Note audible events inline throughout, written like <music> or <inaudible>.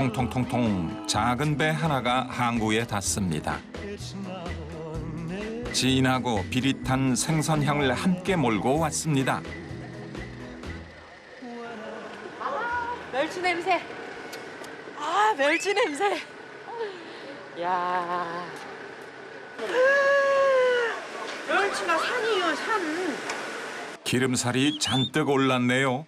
통통통통 작은 배 하나가 항구에 닿습니다. 진하고 비릿한 생선 향을 함께 몰고 왔습니다. 멸치 냄새. 아, 멸치 냄새. 야. 멸치가 산이요, 산. 기름살이 잔뜩 올랐네요.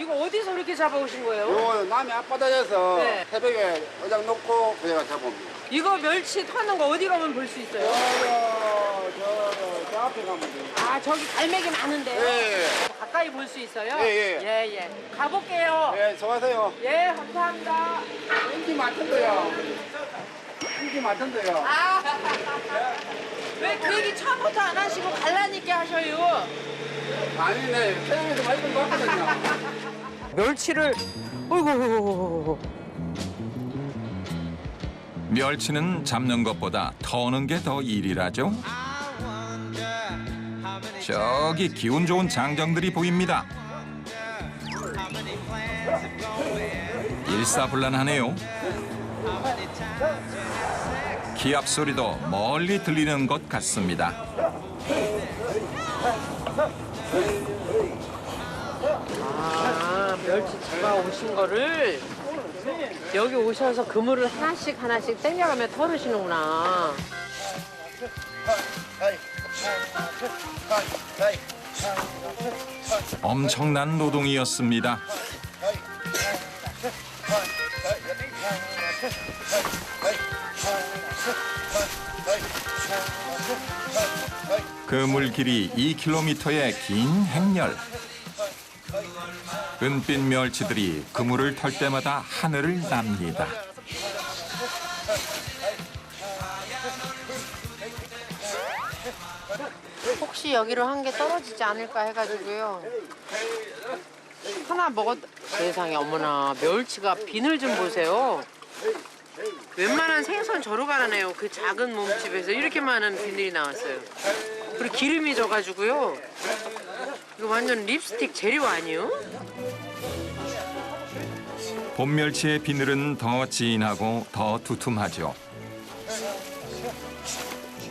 이거 어디서 이렇게 잡아오신 거예요? 요 남해 앞바다에서 네. 새벽에 어장 놓고 그래가 잡아옵니다. 이거 멸치 타는 거 어디 가면 볼 수 있어요? 저, 저, 저, 저 앞에 가면 돼요. 아, 저기 갈매기 많은데요? 예, 가까이 볼 수 있어요? 예, 예. 예, 예. 가볼게요. 예, 수고하세요. 예, 감사합니다. 인기 많던데요. 인기 많던데요. 아, <laughs> 왜 그 얘기 처음부터 안 하시고 갈라니까 하셔요? 아니네, 태양에서 많이 본 거거든요. <laughs> 멸치를, 어이구, 멸치는 잡는 것보다 터는 게 더 일이라죠. 저기 기운 좋은 장정들이 보입니다. 일사불란하네요. 기압 소리도 멀리 들리는 것 같습니다. 아, 멸치 잡아 오신 거를 여기 오셔서 그물을 하나씩 하나씩 땡겨가며 털으시는구나. 엄청난 노동이었습니다. 그물 길이 2km의 긴 행렬. 은빛 멸치들이 그물을 털 때마다 하늘을 납니다. 혹시 여기로 한 개 떨어지지 않을까 해가지고요. 하나 먹었. 세상에 어머나 멸치가 비늘 좀 보세요. 웬만한 생선 저로 가라네요. 그 작은 몸집에서 이렇게 많은 비늘이 나왔어요. 그리고 기름이 져가지고요. 이거 완전 립스틱 재료 아니에요? 봄멸치의 비늘은 더 진하고 더 두툼하죠.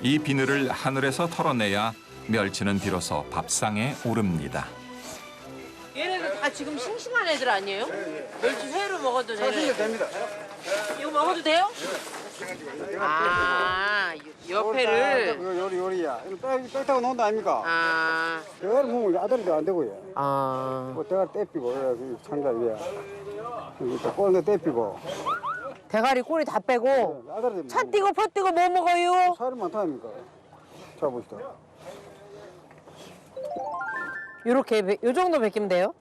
이 비늘을 하늘에서 털어내야 멸치는 비로소 밥상에 오릅니다. 얘네들 다 지금 싱싱한 애들 아니에요? 멸치 회로 먹어도 되는. 됩니다. 이거 먹어도 돼요? 아, 옆에를. 요, 요리, 요리야. 이거 빽, 빽 타고 놓은 거 아닙니까? 아, 대가리 보면 아들도 안 되고요. 아. 뭐 대가리 떼피고, 그 창자 위에. 거 떼피고. 대가리 꼬리 다 빼고 아들이 차 뛰고 퍼 뛰고 뭐 먹어요? 살이 많다 아닙니까? 잡으시다. 요렇게 배- 요 정도 벗기면 돼요?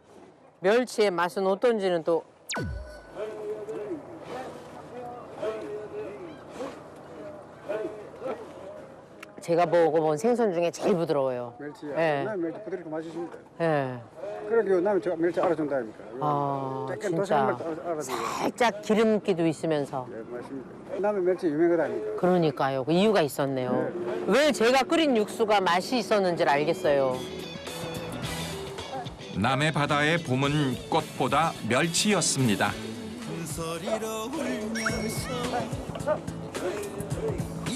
멸치의 맛은 어떤지는 또 제가 먹어본 생선 중에 제일 부드러워요. 멸치야. 네. 나 멸치 부드럽게 맛있습니다. 예. 그래도 남이 저 멸치 알아준다 아닙니까? 아, 진짜. 도시락 멸치 알아- 알아주고. 살짝 기름기도 있으면서 예, 맞습니다. 남의 멸치 유명하다 아닙니까? 그러니까요. 그 이유가 있었네요. 왜 제가 끓인 육수가 맛이 있었는지를 알겠어요. 남해 바다의 봄은 꽃보다 멸치였습니다.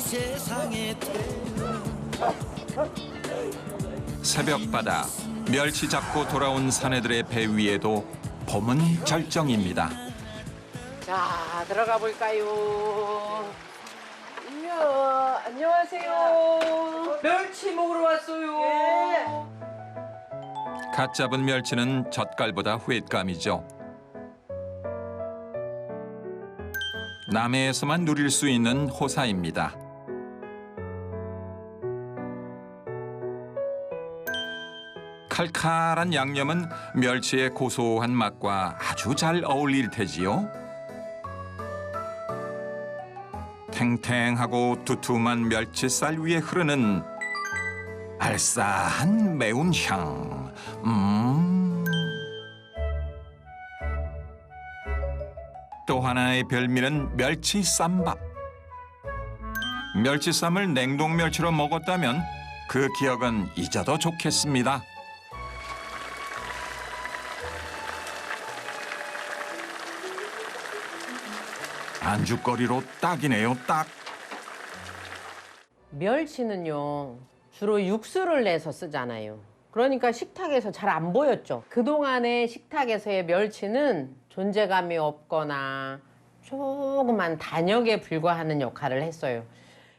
소리로 울면서 이 세상에 새벽 바다 멸치 잡고 돌아온 사내들의 배 위에도 봄은 절정입니다. 자, 들어가 볼까요? 이야, 안녕하세요. 멸치 먹으러 왔어요. 갓 잡은 멸치는 젓갈보다 횟감이죠. 남해에서만 누릴 수 있는 호사입니다. 칼칼한 양념은 멸치의 고소한 맛과 아주 잘 어울릴 테지요. 탱탱하고 두툼한 멸치살 위에 흐르는 알싸한 매운 향. 음. 또 하나의 별미는 멸치 쌈밥. 멸치쌈을 냉동 멸치로 먹었다면 그 기억은 잊어도 좋겠습니다. 안주거리로 딱이네요, 딱. 멸치는요 주로 육수를 내서 쓰잖아요. 그러니까 식탁에서 잘 안 보였죠. 그동안의 식탁에서의 멸치는 존재감이 없거나 조그만 단역에 불과하는 역할을 했어요.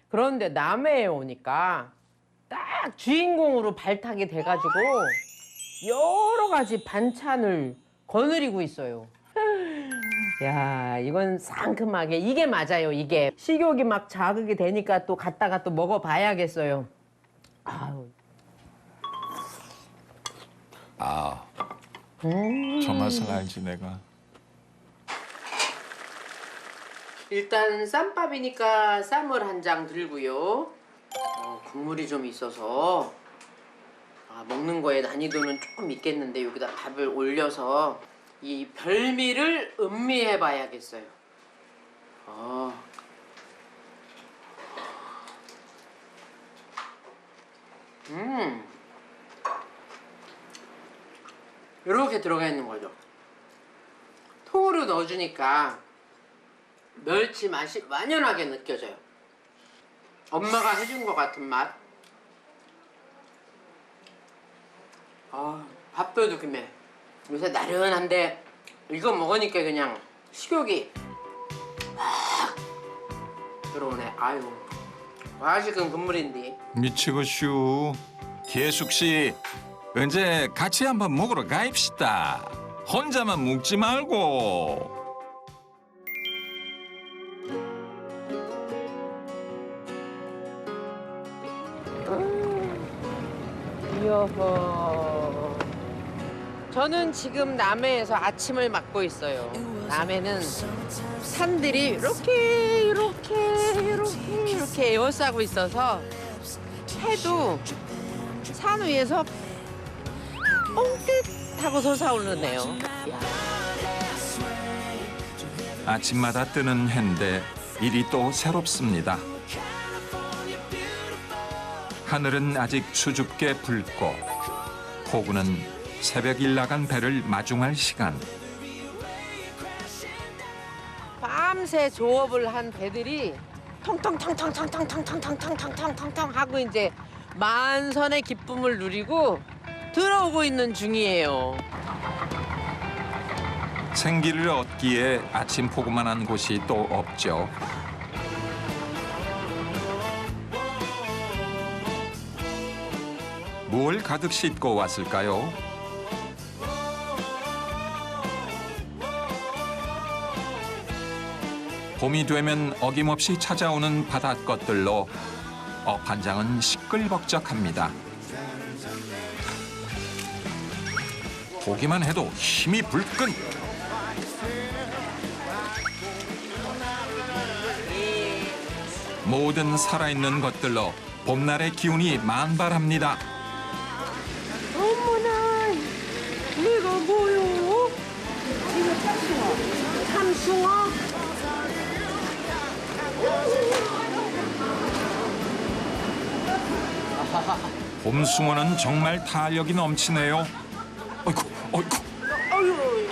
그런데 남해에 오니까 딱 주인공으로 발탁이 돼가지고 여러 가지 반찬을 거느리고 있어요. 야, 이건 상큼하게 이게 맞아요. 이게 식욕이 막 자극이 되니까 또 갔다가 또 먹어봐야겠어요. 아우, 아, 저 맛을 알지 내가. 일단 쌈밥이니까 쌈을 한 장 들고요. 어, 국물이 좀 있어서 아, 먹는 거에 난이도는 조금 있겠는데 여기다 밥을 올려서 이 별미를 음미해 봐야겠어요. 어. 음. 이렇게 들어가 있는 거죠. 통으로 넣어주니까 멸치 맛이 완연하게 느껴져요. 엄마가 해준 것 같은 맛. 아, 밥도둑이네. 요새 나른한데 이거 먹으니까 그냥 식욕이 확 들어오네. 아유, 맛있은 국물인데. 미치고 슈. 계숙 씨, 언제 같이 한번 먹으러 가입시다. 혼자만 묵지 말고. 이어허. 저는 지금 남해에서 아침을 맞고 있어요. 남해는 산들이 이렇게 이렇게 이렇게 이렇게 에워싸고 있어서 해도 산 위에서 뻥끗 하고 솟아오르네요. 야, 아침마다 뜨는 해인데 일이 또 새롭습니다. 하늘은 아직 수줍게 붉고 포구는 새벽 일 나간 배를 마중할 시간. 밤새 조업을 한 배들이 텅텅텅텅텅텅텅텅텅텅텅텅텅 하고 이제 만선의 기쁨을 누리고 들어오고 있는 중이에요. 생기를 얻기에 아침 포구만한 곳이 또 없죠. 뭘 가득 싣고 왔을까요? 봄이 되면 어김없이 찾아오는 바닷것들로 어판장은 시끌벅적합니다. 보기만 해도 힘이 불끈. 모든 살아있는 것들로 봄날의 기운이 만발합니다. 어머나, 이거 뭐요? 이거 참숭어. 참숭어? 봄숭어는 정말 탄력이 넘치네요. 어이구, 어이구. 어휴.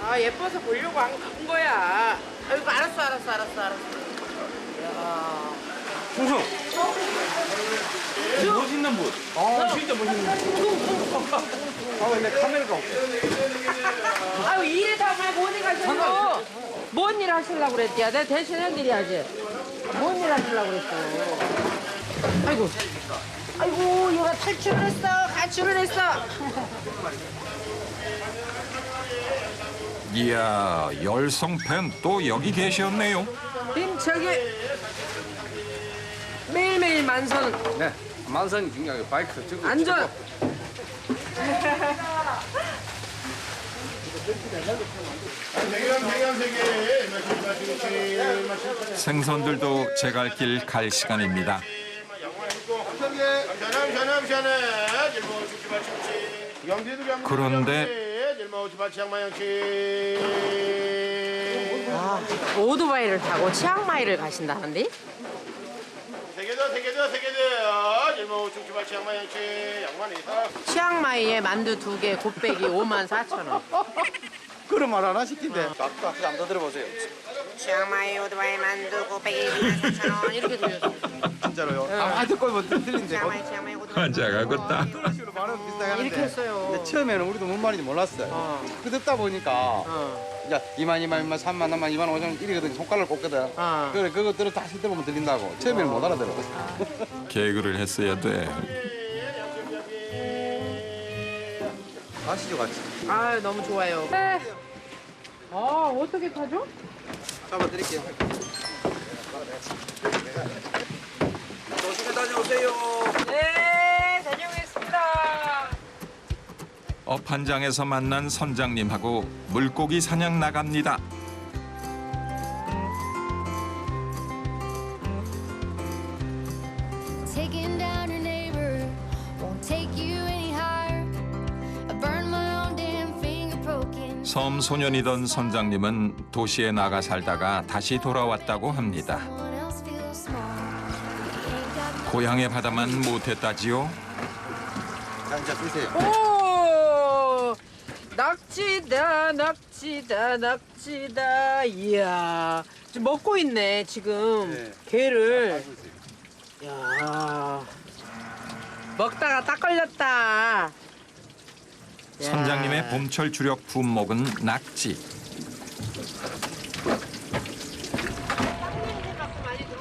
아, 예뻐서 보려고 한, 한 거야. 아이고, 알았어, 알았어, 알았어, 알았어. 야. 충성. 멋있는 분. 아 진짜 멋있는 분. 아 근데 카메라가 없어. 아유, 일에 다 말고 어디 가셨어? 뭔일 하시려고 그랬디야? 내가 대신 해드려야지. 뭔 일 하시려고 그랬어? 아이고. 아이고, 얘가 탈출을 했어. 가출을 했어. 이야, 열성 팬 또 여기 계셨네요. 힘차게 매일매일 만선 네. 만선이 중요해요. 바이크 저거. 안전. 생선들도 제갈길 갈 시간입니다. 그런데 아, 오토바이를 타고 치앙마이를 가신다는데? 치앙마이에 만두 두 개 곱빼기 5만 4천 원. 그런 말 하나 시킨대. 앞으로 한번 더 들어보세요. 치앙마이 오토바이 만두 곱빼기 2만 4천 원 이렇게 들렸어. 진짜로요? 아 듣고 뭐 들린데 치앙마이 치앙마이 오토바이 환장하겠다. 그런 식으로 말하면 비슷하게 하는데 이렇게 했어요. 근데 처음에는 우리도 뭔 말인지 몰랐어요 어. 그 듣다 보니까 어. 야 2만 2만 2만 3만 4만 2만 5천 원 이러거든 손가락을 꼽거든 어. 그래 그거 들어 다시 들어보면 들린다고 처음에는 못 알아들어 개그를 했어야 돼. 아시죠 같이 아 너무 좋아요. 네. 아 어떻게 타죠? 잡아드릴게요 조심히 다녀오세요 네 다녀오겠습니다. 업한장에서 만난 선장님하고 물고기 사냥 나갑니다. 소년이던 선장님은 도시에 나가 살다가 다시 돌아왔다고 합니다. 고향의 바다만 못했다지요. 자 이제 쓰세요 오 낙지다 낙지다 낙지다 이야 지금 먹고 있네 지금 네. 게를 야 먹다가 딱 걸렸다 야. 선장님의 봄철 주력 품목은 낙지.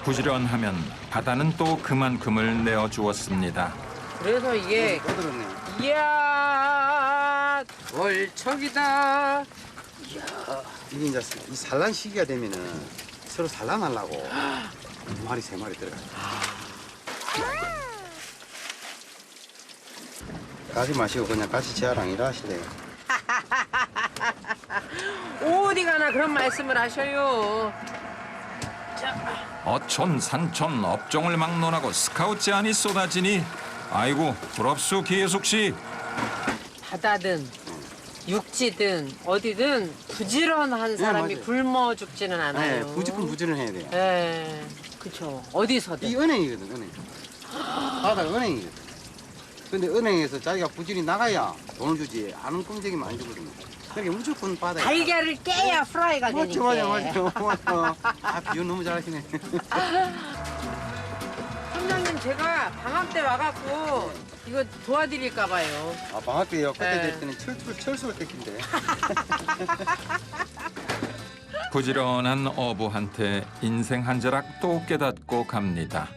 부지런하면 바다는 또 그만큼을 내어 주었습니다. 그래서 이게 들었네 이야 월척이다 이게 이제 이 산란 시기가 되면은 서로 산란하려고 두 마리 세 마리 들어가. 가지 마시고 그냥 같이 재활랑 일하시래요. 어디 가나 그런 말씀을 하셔요 어촌 산촌 업종을 막론하고 스카우트 제안이 쏟아지니 아이고 부럽수 기예숙 씨. 바다든 육지든 어디든 부지런한 사람이 맞아요. 굶어 죽지는 네, 않아요. 무조건 부지런해야 돼요. 네, 그쵸. 어디서든. 이 은행이거든, 은행. 바다가 은행이거든. 근데 은행에서 자기가 부지런히 나가야 돈을 주지. 아는 꼼짝이면 안 주거든요. 그러니까 무조건 바다에. 달걀을 깨야 프라이가 맞죠, 되니까. 맞아, 맞아, 맞아. 아, 비유 너무 잘하시네. <laughs> 선장님 제가 방학 때 와갖고 이거 도와드릴까 봐요. 아, 방학 때요. 그때 네. 될 때는 철수, 철수가 뺏긴데. <laughs> 부지런한 어부한테 인생 한 자락 또 깨닫고 갑니다.